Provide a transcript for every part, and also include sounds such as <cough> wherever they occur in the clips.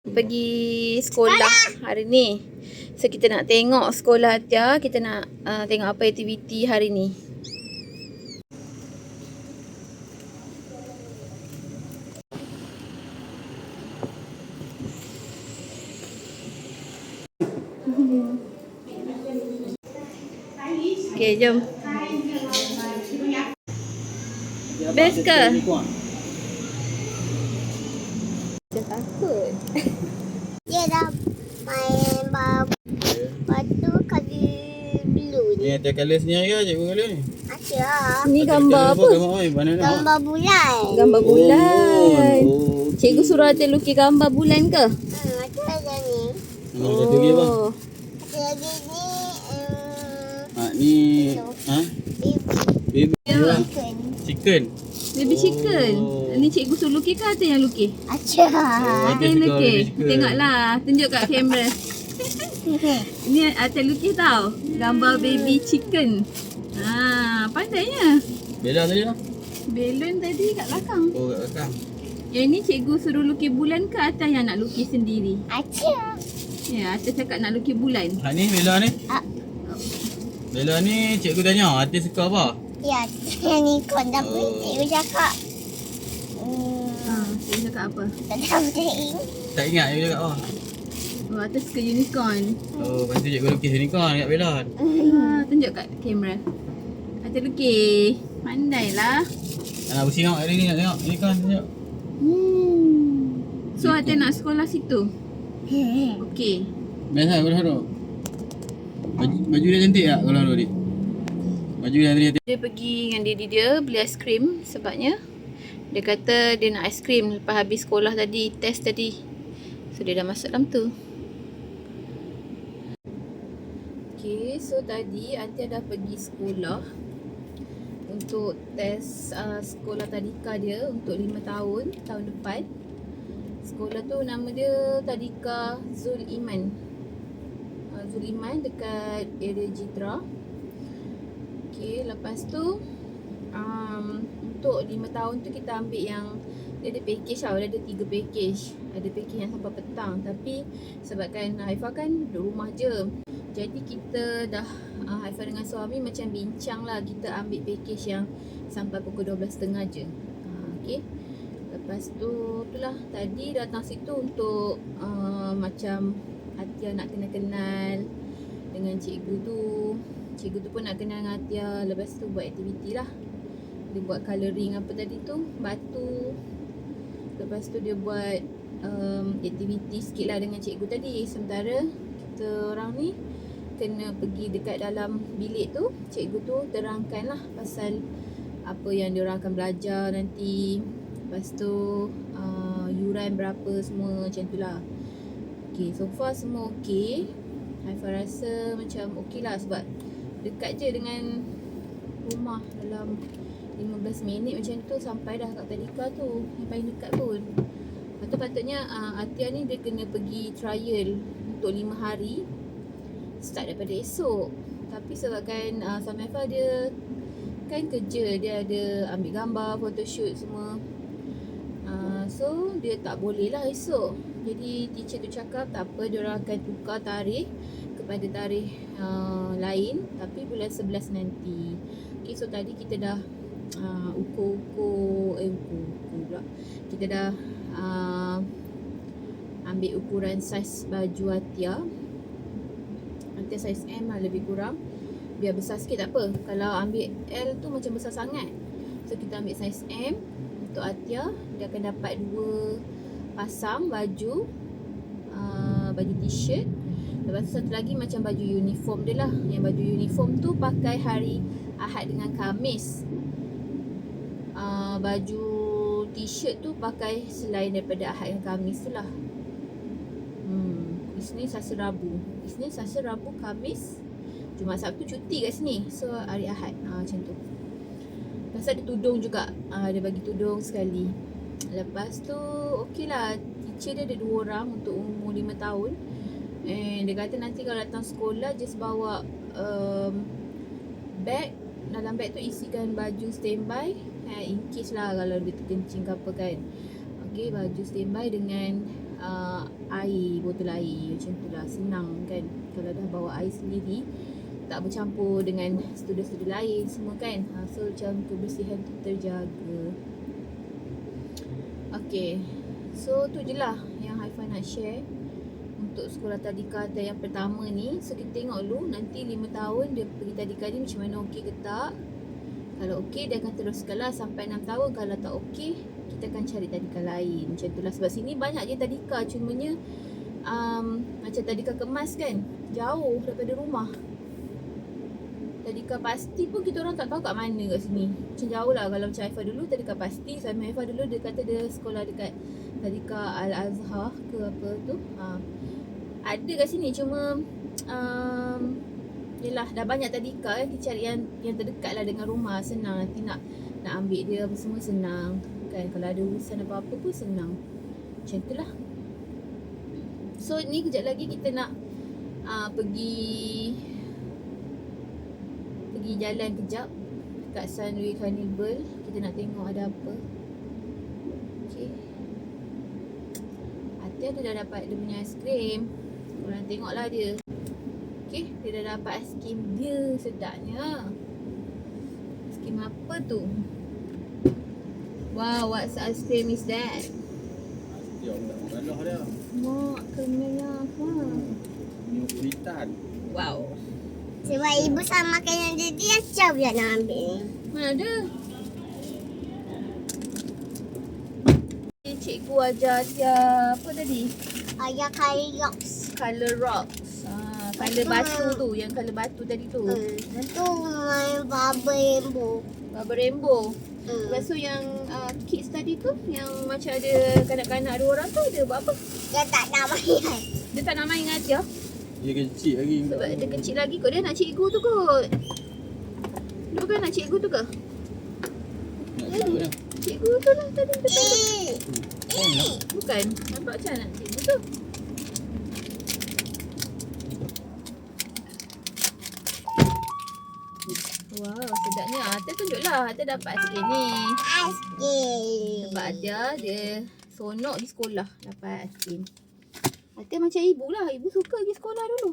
pergi sekolah hari ni. So kita nak tengok sekolah Atia, kita nak uh, tengok apa aktiviti hari ni. Okay, jom. Best ke? Ada colour sini ke cikgu kali ni? Ada. Ni gambar apa? Gambar apa? Mana nak? Gambar bulan. Gambar bulan. Oh. Cikgu suruh Atia lukis gambar bulan ke? Hmm, ada lagi ni. Nama satu lagi apa? Oh. Ada lagi ni. Um, Ha ni ha? Baby Ya. chicken. chicken. Baby chicken. Oh. Ni cikgu suruh lukis ke Atia yang lukis? Ada. Oh, yang suka lukis. baby. Tengoklah. Tunjuk kat kamera. <laughs> Ni Atia lukis tau. Gambar baby chicken. Ha, pandainya. Bella tadi lah. Belon tadi kat belakang. Oh kat belakang. Yang ni cikgu suruh lukis bulan ke Atia yang nak lukis sendiri? Ada. Ya, Atia cakap nak lukis bulan. Ha ni Bella ni. Ah, Bella ni cikgu tanya, hati suka apa? ya, yang ni kon tapi Oh. cikgu cakap. Ha, Hmm, cikgu cakap apa? tak tahu tak Tak ingat cikgu cakap apa? Oh, Atia suka unicorn. Oh, lepas tu cikgu lukis ni kan kat Bella. Ha, tunjuk kat kamera. Atia lukis. Pandailah. Nak bersih tengok hari ni nak tengok. Ni kan tunjuk. Hmm. So Atia nak sekolah situ? Hmm. Okey. Biasa dah duduk. Baju, baju dia cantik tak kalau duduk dik? Baju dia tadi Dia pergi dengan diri dia beli aiskrim sebabnya dia kata dia nak aiskrim lepas habis sekolah tadi, test tadi. So dia dah masuk dalam tu. Okay, so tadi Atia dah pergi sekolah untuk test uh, sekolah tadika dia untuk 5 tahun, tahun depan. Sekolah tu nama dia Tadika Zul Iman. Uh, Zul Iman dekat area Jitra. Okay, lepas tu um, untuk 5 tahun tu kita ambil yang dia ada package tau, dia ada 3 package. Ada package yang sampai petang tapi sebabkan Haifah kan duduk rumah je. Jadi kita dah uh, Haifah dengan suami macam bincang lah kita ambil package yang sampai pukul 12.30 je. Uh, okay. Lepas tu itulah tadi datang situ untuk uh, macam Atia nak kenal-kenal dengan cikgu tu. Cikgu tu pun nak kenal dengan Atia. Lepas tu buat aktiviti lah. Dia buat colouring apa tadi tu, batu. Lepas tu dia buat um, aktiviti sikit lah dengan cikgu tadi. Sementara kita orang ni kena pergi dekat dalam bilik tu. Cikgu tu terangkan lah pasal apa yang dia orang akan belajar nanti. Lepas tu uh, yuran berapa semua macam tu lah. Okay, so far semua okay. Haifah rasa macam okay lah sebab dekat je dengan rumah dalam 15 minit macam tu sampai dah kat Tadika tu yang paling dekat pun lepas tu patutnya uh, Atia ni dia kena pergi trial untuk 5 hari start daripada esok tapi sebabkan uh, Samifa dia kan kerja dia ada ambil gambar photoshoot semua uh, so dia tak boleh lah esok jadi teacher tu cakap tak apa dia orang akan tukar tarikh kepada tarikh uh, lain tapi bulan 11 nanti. Okay, so tadi kita dah uh, ukur-ukur eh ukur-ukur pula. Kita dah uh, ambil ukuran saiz baju Atia. Atia saiz M lah lebih kurang. Biar besar sikit tak apa. Kalau ambil L tu macam besar sangat. So kita ambil saiz M untuk Atia. Dia akan dapat dua pasang baju uh, baju t-shirt Lepas tu satu lagi macam baju uniform dia lah Yang baju uniform tu pakai hari Ahad dengan Khamis uh, Baju t-shirt tu pakai selain daripada Ahad dengan Khamis tu lah. Isnin, Selasa, Rabu. Isnin, Selasa, Rabu, Khamis Jumaat Sabtu cuti kat sini. So hari Ahad. Uh, macam tu. Lepas ada tudung juga. Uh, Dia bagi tudung sekali. Lepas tu okey lah. Teacher dia ada dua orang untuk umur 5 tahun. And dia kata nanti kalau datang sekolah Just bawa um, Bag. Dalam bag tu isikan baju standby. Eh, In case lah kalau dia terkencing ke apa kan. Okay baju standby dengan uh, air, botol air macam tu lah senang kan. Kalau dah bawa air sendiri tak bercampur dengan student-student lain semua kan. Ha, so macam kebersihan tu terjaga. Okay so tu je lah yang Haifah nak share untuk sekolah tadika dan yang pertama ni. So kita tengok dulu nanti 5 tahun dia pergi tadika ni macam mana okey ke tak. Kalau okey dia akan teruskan lah sampai 6 tahun. Kalau tak okey kita akan cari tadika lain. Macam tu lah sebab sini banyak je tadika. Cumanya um, macam tadika kemas kan jauh daripada rumah. Tadika pasti pun kita orang tak tahu kat mana kat sini. Macam jauh lah. Kalau macam Haifah dulu tadika pasti. Suami Haifah dulu dia kata dia sekolah dekat tadika Al-Azhar ke apa tu. Ha. ada kat sini. Cuma um, Yelah dah banyak tadika kan Kita cari yang yang terdekat lah dengan rumah. Senang. Nanti nak nak ambil dia apa semua senang Kan? Kalau ada urusan apa-apa pun senang. Macam tu lah. So ni kejap lagi kita nak uh, pergi Pergi jalan kejap Kat Sunway Carnival. Kita nak tengok ada apa. Okay Hati ada dah dapat dia punya aiskrim Korang tengoklah dia. Okay, dia dah dapat aiskrim dia sedapnya. Aiskrim apa tu? Wow, what ice cream is that? Ya Allah, galah dia. Mak kemerah ha. Ni kulitan. Wow. Sebab ibu sama makan yang dia dia jauh dia nak ambil ni. Mana ada? Cikgu ajar dia apa tadi? Ayah kali rocks. Color rocks. Color batu tu, yang color batu tadi tu. Hmm. Itu main bubble rainbow. Bubble rainbow. Hmm. Lepas tu yang uh, kids tadi tu yang macam ada kanak-kanak dua orang tu dia buat apa? Dia tak nak main. Dia tak nak main dengan Atia Dia kecil lagi. Sebab dia kecil lagi kot Dia nak cikgu tu kot Dia bukan nak cikgu tu ke? Nak dah. Cikgu tu lah tadi tu kan? Eh. Eh. Bukan Nampak macam nak cikgu tu Wow sedapnya. Atia tunjuklah. Atia dapat sikit ni. Ice cream. Sebab Atia dia Sonok di sekolah. Dapat aiskrim Atia macam ibu lah. Ibu suka pergi sekolah dulu.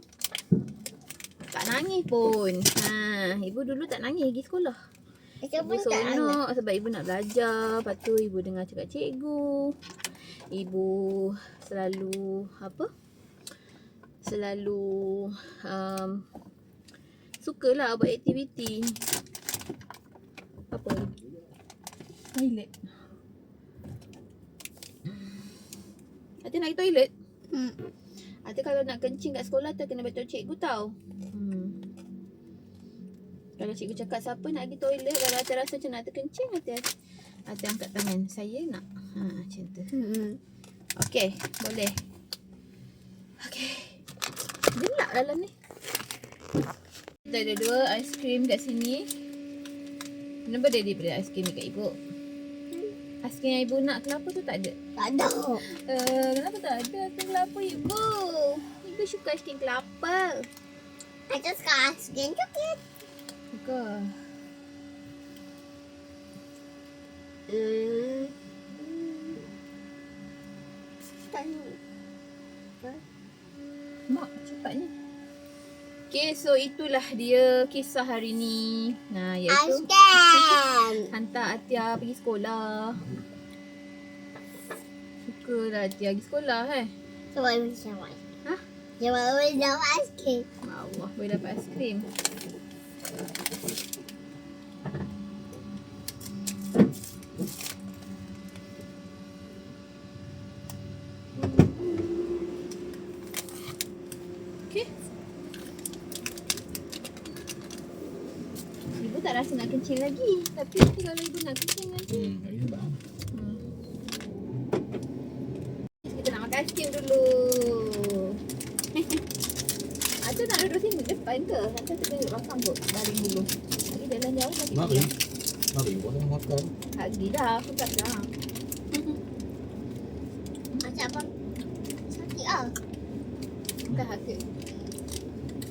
Tak nangis pun. Ha, Ibu dulu tak nangis pergi sekolah. Ibu seronok sebab ibu nak belajar. Lepas tu ibu dengar cakap cikgu. Ibu selalu apa? Selalu um, sukalah buat aktiviti. Apa? Toilet. Hati nak pergi toilet? Hmm. Hati kalau nak kencing kat sekolah tu kena betul cikgu tau. Hmm. Kalau cikgu cakap siapa nak pergi toilet Kalau Hati rasa macam nak terkencing Hati, Hati angkat tangan Saya nak ha, Macam tu Hmm. Okay Boleh Okay Gelap dalam ni Kita ada dua aiskrim kat sini Kenapa dia daripada aiskrim dekat ibu? Aiskrim yang ibu nak kelapa tu tak ada Tak ada. uh, Kenapa tak ada aiskrim kelapa ibu? Ibu suka aiskrim kelapa Ada sekarang ice cream coklat. Suka Hmm. Ni. Mak cepatnya Okay so itulah dia kisah hari ni Nah iaitu cream. hantar Atia pergi sekolah Sukalah Atia pergi sekolah eh Sebab ibu sama. Hah? Sebab ibu dapat cream. Allah boleh dapat aiskrim Okay Ibu tak kencing lagi Tapi nanti kalau ibu nak kencing nanti Hmm, tak sebab. Hmm. Kita nak makan aiskrim dulu. <laughs> Atau nak duduk sini depan ke? Atau kita duduk belakang kot. Baring dulu. Lagi jalan jauh lagi. Mak ni boleh makan. Lagi dah. Aku tak dah. Macam apa? Sakit ah. Bukan takut.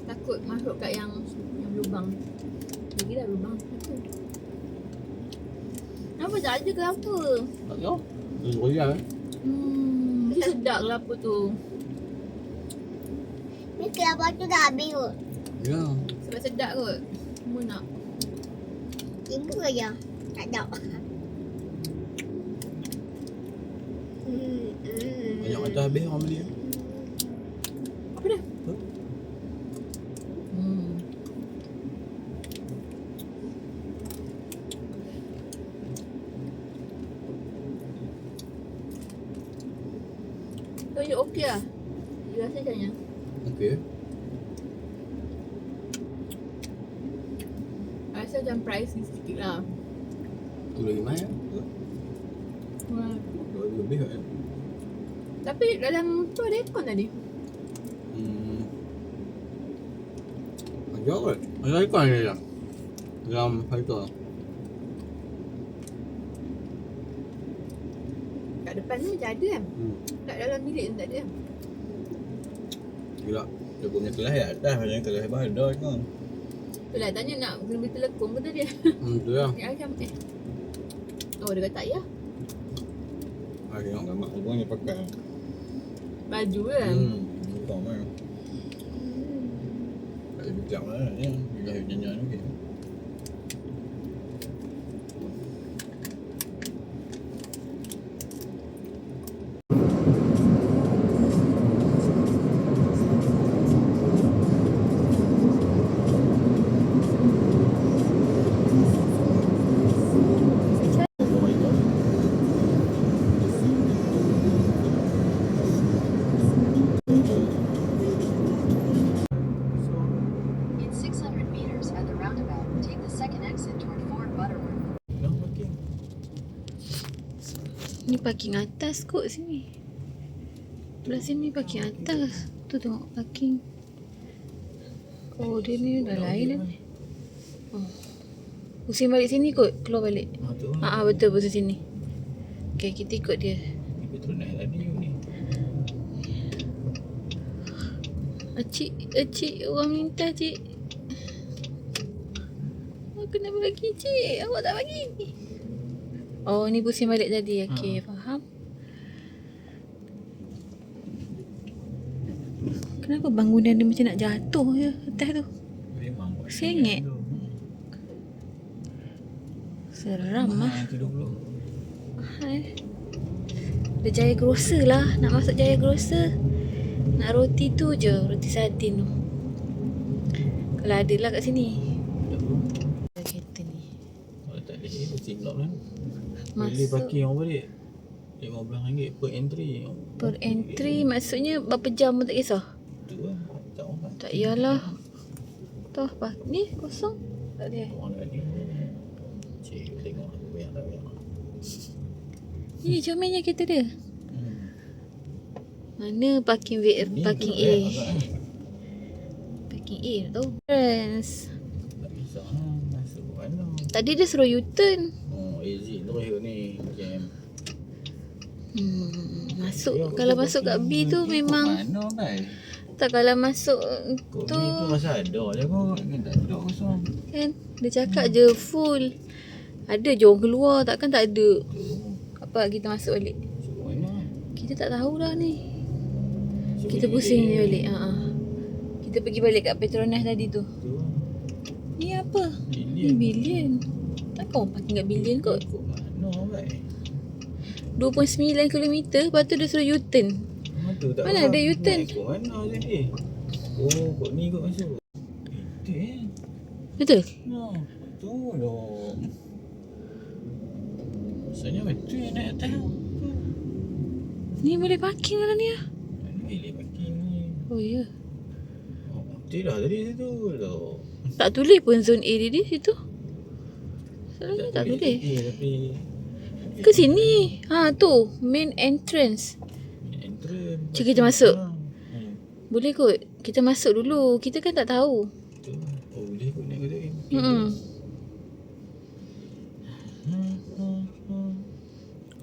Takut masuk kat yang yang lubang. Lagi dah lubang. Takut. Kenapa tak ada ke apa? Tak tahu. Terus royak eh. Hmm. Mesti sedap kelapa tu. Ni kelapa tu dah habis kot. Ya. Sebab sedap kot. Semua nak. Ibu aja. Tak ada. Hmm, hmm. Banyak kata habis orang beli. Apa dah? Huh? Hmm. So, you okay lah? You rasa macam mana? Okey. I rasa macam pricey sikit lah. Tu lagi mahal. Hmm. Dua ribu lebih kan. Tapi dalam tu ada aircon tadi. Hmm. Ajak kot. Ada ikon ni dah. Dalam harga. Kat depan ni macam ada kan? Hmm. Kat dalam bilik tu tak ada kan? Gila. Dia punya kelas di atas macam kelas hebat ada kan. Tu lah tanya nak beli telekong pun tadi. Hmm, tu lah. Ya macam eh. Oh dia kata tak ya. Ah, tengok gambar abang ni pakai. Baju kan. Hmm. Bukan mana. Tak ada bijak lah ni. Bila nyanyi ni. In parking atas kot sini. Belah sini parking atas. Tu tengok parking. Oh dia ni dah lain dah. Oh. Pusing balik sini kot. Keluar balik. Tu. Ah, betul pusing sini. Okay kita ikut dia. Ni tadi ni. Acik, acik, orang minta cik. Aku nak bagi cik. Awak tak bagi. Oh, ni pusing balik tadi. Okey, faham. Kenapa bangunan dia macam nak jatuh je atas tu? Sengit. Seram lah. Ah. Hai. Dia Jaya Grocer lah. Nak masuk Jaya Grocer. Nak roti tu je. Roti sardin tu. Kalau ada lah kat sini. Ada kereta ni. Kalau tak ada, dia tinggal kan. Beli Masuk parking orang balik. RM15 per entry. per entry maksudnya berapa jam pun tak kisah. Tu. Tak iyalah. Tahu apa? Ni kosong. Tak ada. Cik, tengok aku banyak tak banyak. Ni comelnya kereta dia. Hmm. Mana parking V, Ni parking tu A. Parking A tahu. Friends. Tak kisah. Masuk mana. Tadi dia suruh U-turn. Oh, easy terus ni. Jam. Hmm, masuk kalau masuk kat B tu memang Mana? Tak kalau masuk tu ni tu masa ada je kot. Ni tak ada kosong. kan dia cakap je full. Ada je orang keluar takkan tak ada. Apa kita masuk balik. Kita tak tahu dah ni. Masuk Kita pusing je balik. Ha ah. Kita pergi balik kat Petronas tadi tu. Tu. Ni apa? Ni Bilion. bilion. Takkan orang parking kat bilion kot. Kau mana bai? 2.9 km lepas tu dia suruh U-turn. Mana tak Mana ada U-turn? Nak ikut mana jadi? Oh, kau ni kau masuk. Itu eh. Betul? No, tu loh. Maksudnya betul yang naik atas. Ni boleh parking lah ni ah. Mana boleh parking ni? Oh ya. Oh, betul dah tadi situ loh. Tak tulis pun zone A dia di situ. Selalunya tak tulis. tadi, tapi Ke sini. Ha tu, main entrance. Entrance. Cik, kita masuk. Hmm. Boleh kot. Kita masuk dulu. Kita kan tak tahu. Tu. Oh, boleh kot naik kata. Hmm. Hmm, hmm,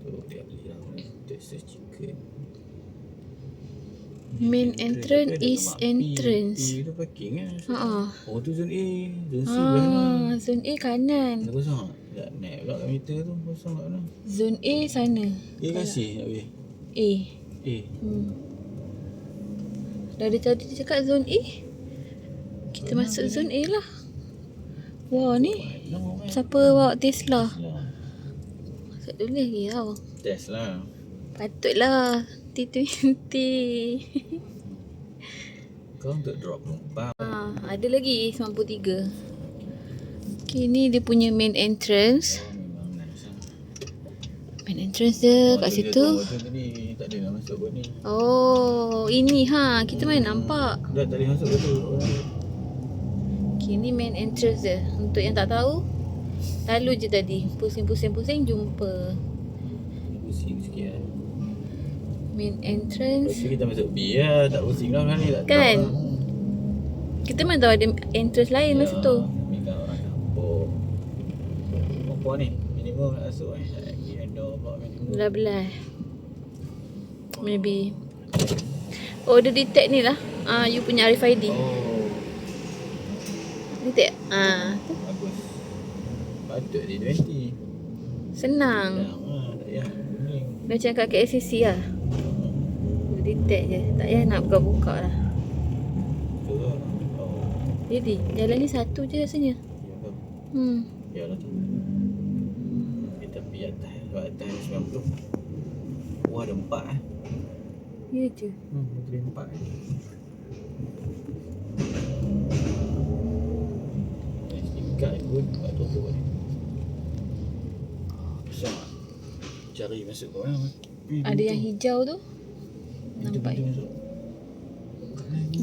beli lah. Main entrance is P. entrance. P tu parking kan. Ha ah. Oh tu zone A. Zone C belah mana? Ah, zone A kanan. Dah kosong tak? Tak naik pula kat meter tu kosong kat mana? Zone A sana. A C nak pergi? A. Eh, Hmm. Dari tadi dia cakap zone A. Kita masuk zone A lah. Wah ni siapa bawa Tesla? Masuk dulu lagi tau. test lah. Patutlah T20. <laughs> Kau untuk drop penumpang. ha, ada lagi 93. Okay, ni dia punya main entrance. Oh, lah. Main entrance dia kat Oh, situ. Dia nak masuk kot ni. Oh, ini ha. Kita main nampak. Dah tak boleh masuk kot tu. Okay, ni main entrance dia. Untuk yang tak tahu, lalu je tadi. Pusing-pusing-pusing jumpa. Pusing sikit lah. Main entrance. tu kita masuk B lah. Tak pusing lah kan ni. Tak Kan? tahu. Kita mana tahu ada entrance lain masa tu. Megang orang kampung. Apa ni? Minimum nak masuk eh. Minimum. Belah-belah. Maybe. Oh, dia detect ni lah. Ah, you punya RFID. Oh, Detect. Ah, bagus. Patut dia 20. senang. Dah lah. Tak payah. Macam kat KSCC lah. Dia detect je. Tak payah nak buka-buka lah. Betul lah. Oh, Jadi, jalan ni satu je rasanya. ya? Hmm. Ya lah tu. Kita pergi atas. Sebab atas ada 90. Wah, ada empat eh. Ya je. Hmm, boleh empat eh. Ikat pun tak tahu ni. Besar. Cari masuk kau eh. Ada yang hijau tu. Nampak.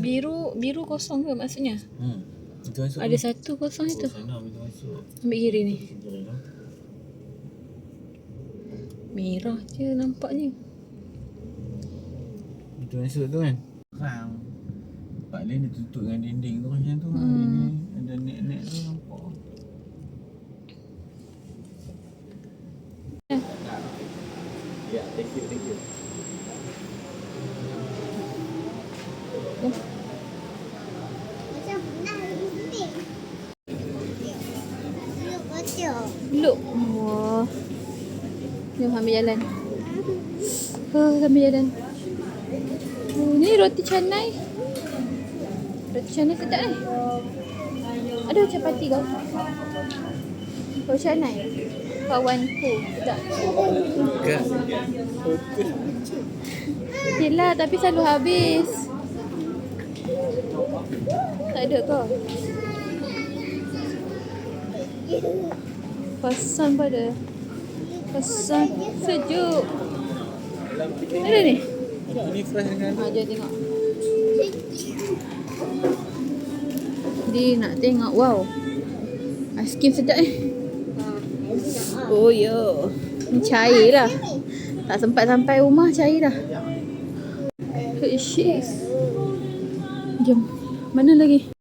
Biru biru kosong ke maksudnya? Hmm. Itu masuk. Ada satu kosong Oh, itu. sana itu masuk. Ambil kiri ni. Merah je nampaknya. Itu masuk tu kan. Rang. Tempat lain dia tutup dengan dinding tu macam tu. Hmm. Hmm. Ini ada net-net tu nampak. Ya, thank you, thank you. Look. Wah. Jom ambil jalan. Oh, ambil jalan. Ni roti canai. Roti canai sedap ni. Ada capati kau? Roti canai. Kawanku. Sedap. Bukan. Yelah, tapi selalu habis. Tak ada kau. Pasang pada. Pasang sejuk. Ada ni? Ini fresh dengan Ha, tengok. Dia nak tengok. Wow. Aiskrim sedap eh. Oh yo. Ni cair lah. Tak sempat sampai rumah cair dah. Hershey's. Jom. Mana lagi?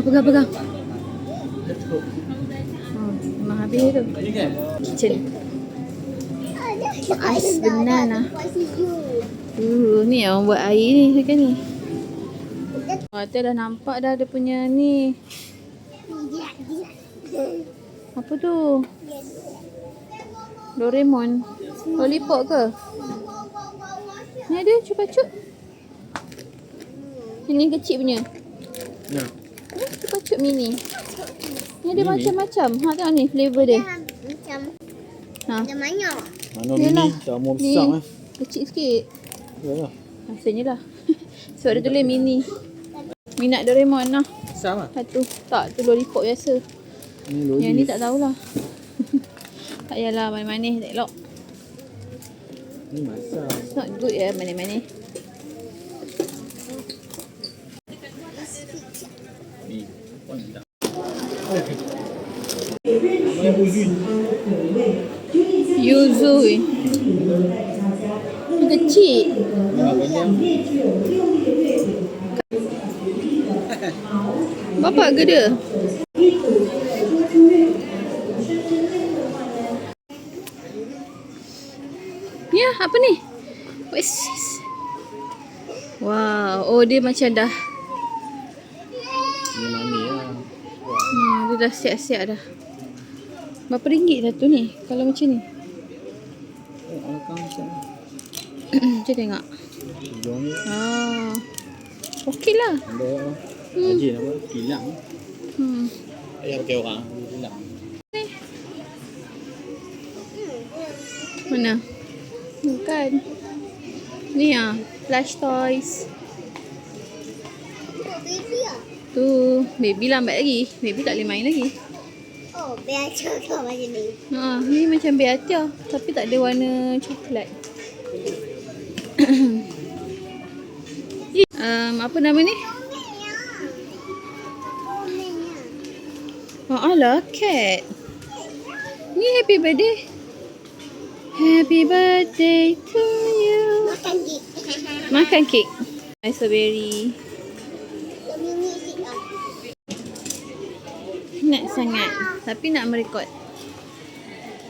Pegang, pegang, pegang. Oh, memang habis tu. Kitchen. Ais banana. Uh, ni yang buat air ni sekarang ni. Tu dah nampak dah dia punya ni. Apa tu? Doraemon. Lollipop ke? Ni ada cuba cut. Ini kecil punya. Ya. Ni cuba cut mini. Ni ada macam-macam. Ha tengok ni flavor dia. Macam Ha. macam mana? Mana Yalah. mini sama Ni besar eh. kecil sikit. Yalah. Rasanya lah. <laughs> Sebab dia tulis mini. Minat Doraemon lah. Besar lah. Satu. Tak, tu lollipop biasa. Ni loli. Yang ni tak tahulah. <laughs> tak payahlah manis-manis tak elok. Ni masak. It's not good ya manis-manis. Ni. Apa ni tak? Yuzu eh. Ni kecil. Bapak ke dia? Ya, apa ni? This? Oh dia macam dah mami lah. hmm, Dia dah siap-siap dah Berapa ringgit satu ni Kalau macam ni Oh, alakang macam ni. Macam tengok ni. ah. Okey lah Ada apa? Haji apa? Kilang. hmm. Ayah pakai orang. Kilang. Mana? Bukan Ni ah Plush toys Oh, baby ah. Tu Baby lambat lagi Baby tak boleh main lagi Oh, biar macam ni. Ha, ni macam Beatia tapi tak ada warna coklat. <coughs> um, apa nama ni? Oh, alah, cat. Ni happy birthday. Happy birthday to you. Makan gig. <laughs> Makan kek. Strawberry. Kami ni sik ah. Nak sangat. Tapi nak merekod.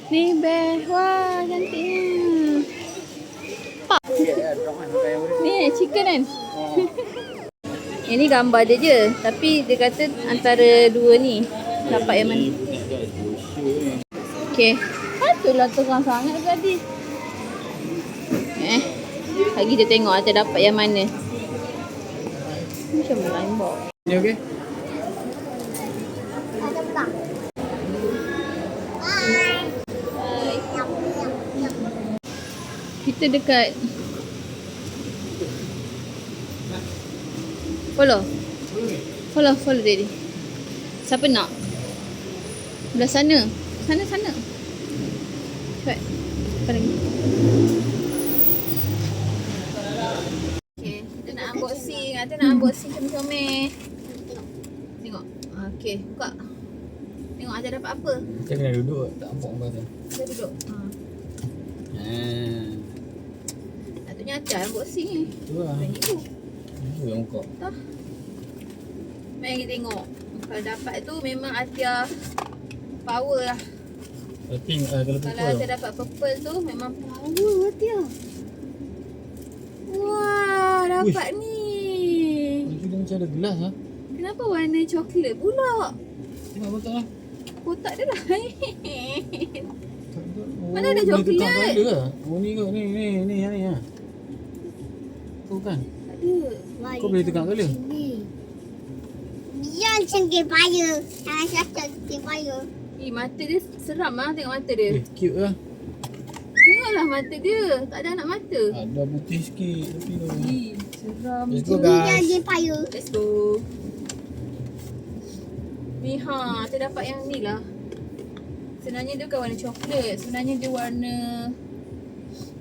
Ni bear. Wah, cantiknya. Pak. Ni chicken kan? <laughs> Ini gambar dia je. Tapi dia kata antara dua ni. Dapat yang mana? Okay. Patutlah terang sangat tadi. Eh. Lagi dia tengok Atta dapat yang mana. Macam lain box. Ni okey? Ada tak? Bye. Yap, yap, yap. Kita dekat Follow Follow, follow daddy Siapa nak? Belah sana Sana, sana Cepat Apa lagi? Okay, kita nak unboxing Ada nak unboxing comel-comel Tengok Okay, buka Tengok ada dapat apa Kita kena duduk tak nampak apa tu. Kita duduk. Ha. Patutnya Acar unboxing ni Tu lah. Tu yang kau. Tah. Mari kita tengok. Kalau dapat tu memang Atia power lah. Kalau pink, uh, kalau Kalau. Atia dapat purple tu memang power Atia. Wah, dapat ni. Itu dia macam ada gelas lah. Kenapa warna coklat pula? Tengok betul lah. Kotak dia lain. Oh, Mana ada boleh coklat? tukar colour ke? Oh ni kot, ni, ni, ni, yang ni ha. Tu kan? Tak ada. Kau boleh colour? Ni. Dia macam kepaya. Jangan cakap kepaya. Eh, mata dia seram lah tengok mata dia. Eh, cute lah. Tengoklah mata dia. Tak ada anak mata. Ada putih sikit tapi tu. Ih, seram. Let's go Ni dia guys. kepaya. Let's go. Ni ha, kita dapat yang ni lah. Sebenarnya dia bukan warna coklat. Sebenarnya dia warna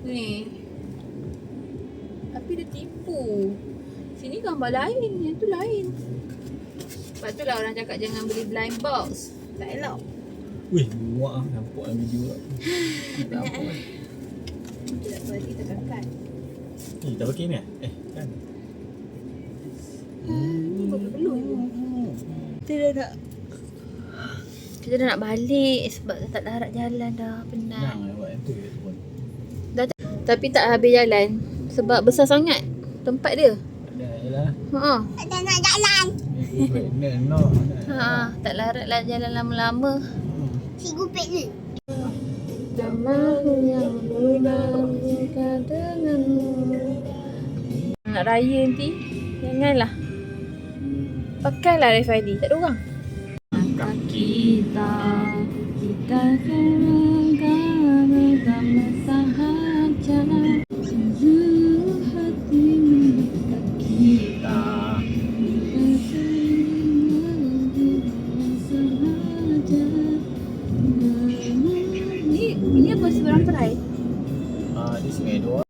ni. Tapi dia tipu. Sini gambar lain, yang tu lain. Sebab tu lah orang cakap jangan beli blind box. Tak elok. Wih, muak lah. Nampak dalam video lah. <laughs> Tak nampak lah. Kita tak bagi kita kakak. Eh, dah pakai ni eh? Eh, kan? Belum ibu. Kita dah nak kita dah nak balik sebab dah tak larat jalan dah penat. Buat yang tu pun. Dah, tapi tak habis jalan sebab besar sangat tempat dia. Ada lah. Ha. Tak nak jalan. Ha, tak larat lah jalan lama-lama. Si gupit ni. Jamaah yang denganmu. Nak raya nanti, janganlah. Pakailah RFID, tak ada orang. Maka kita, kita serangkan bersama